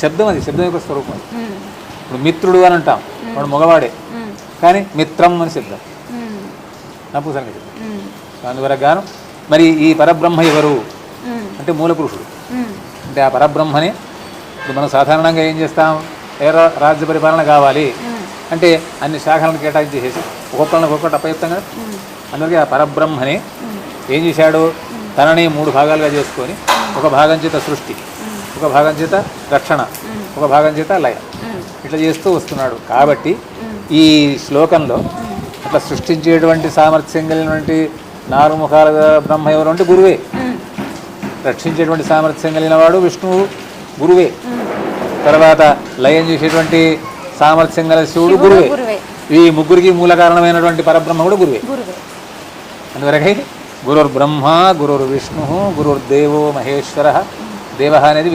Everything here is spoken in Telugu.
శబ్దం అది శబ్దం యొక్క స్వరూపం ఇప్పుడు మిత్రుడు అని అంటాం వాడు మగవాడే. కానీ మిత్రం అని శబ్దం. నపుసంగ శబ్దం అందువరకు గాను మరి ఈ పరబ్రహ్మ ఎవరు? అంటే మూల పురుషుడు అంటే ఆ పరబ్రహ్మని ఇప్పుడు మనం సాధారణంగా ఏం చేస్తాం? ఏ రాజ్య పరిపాలన కావాలి. అంటే అన్ని శాఖలను కేటాయించేసేసి ఒక్కొక్కరిని ఒక్కొక్కటి అప్పచెప్తాం కదా? అందుకే ఆ పరబ్రహ్మని ఏం చేశాడు? తనని మూడు భాగాలుగా చేసుకొని ఒక భాగం చేత సృష్టి. ఒక భాగం చేత రక్షణ ఒక భాగం చేత లయ. ఇట్లా చేస్తూ వస్తున్నాడు. కాబట్టి. ఈ శ్లోకంలో అట్లా సృష్టించేటువంటి సామర్థ్యం కలిగినటువంటి నాలుగు ముఖాల బ్రహ్మ ఎవరు అంటే గురువే. రక్షించేటువంటి సామర్థ్యం కలిగిన వాడు విష్ణువు గురువే. తర్వాత లయం చేసేటువంటి సామర్థ్యం గల శివుడు గురువే. ఈ ముగ్గురికి మూల కారణమైనటువంటి పరబ్రహ్మ కూడా గురువే. గురువే. అందువరకై గురుర్బ్రహ్మ గురుర్విష్ణు గురుర్దేవో మహేశ్వర దేవ అనేది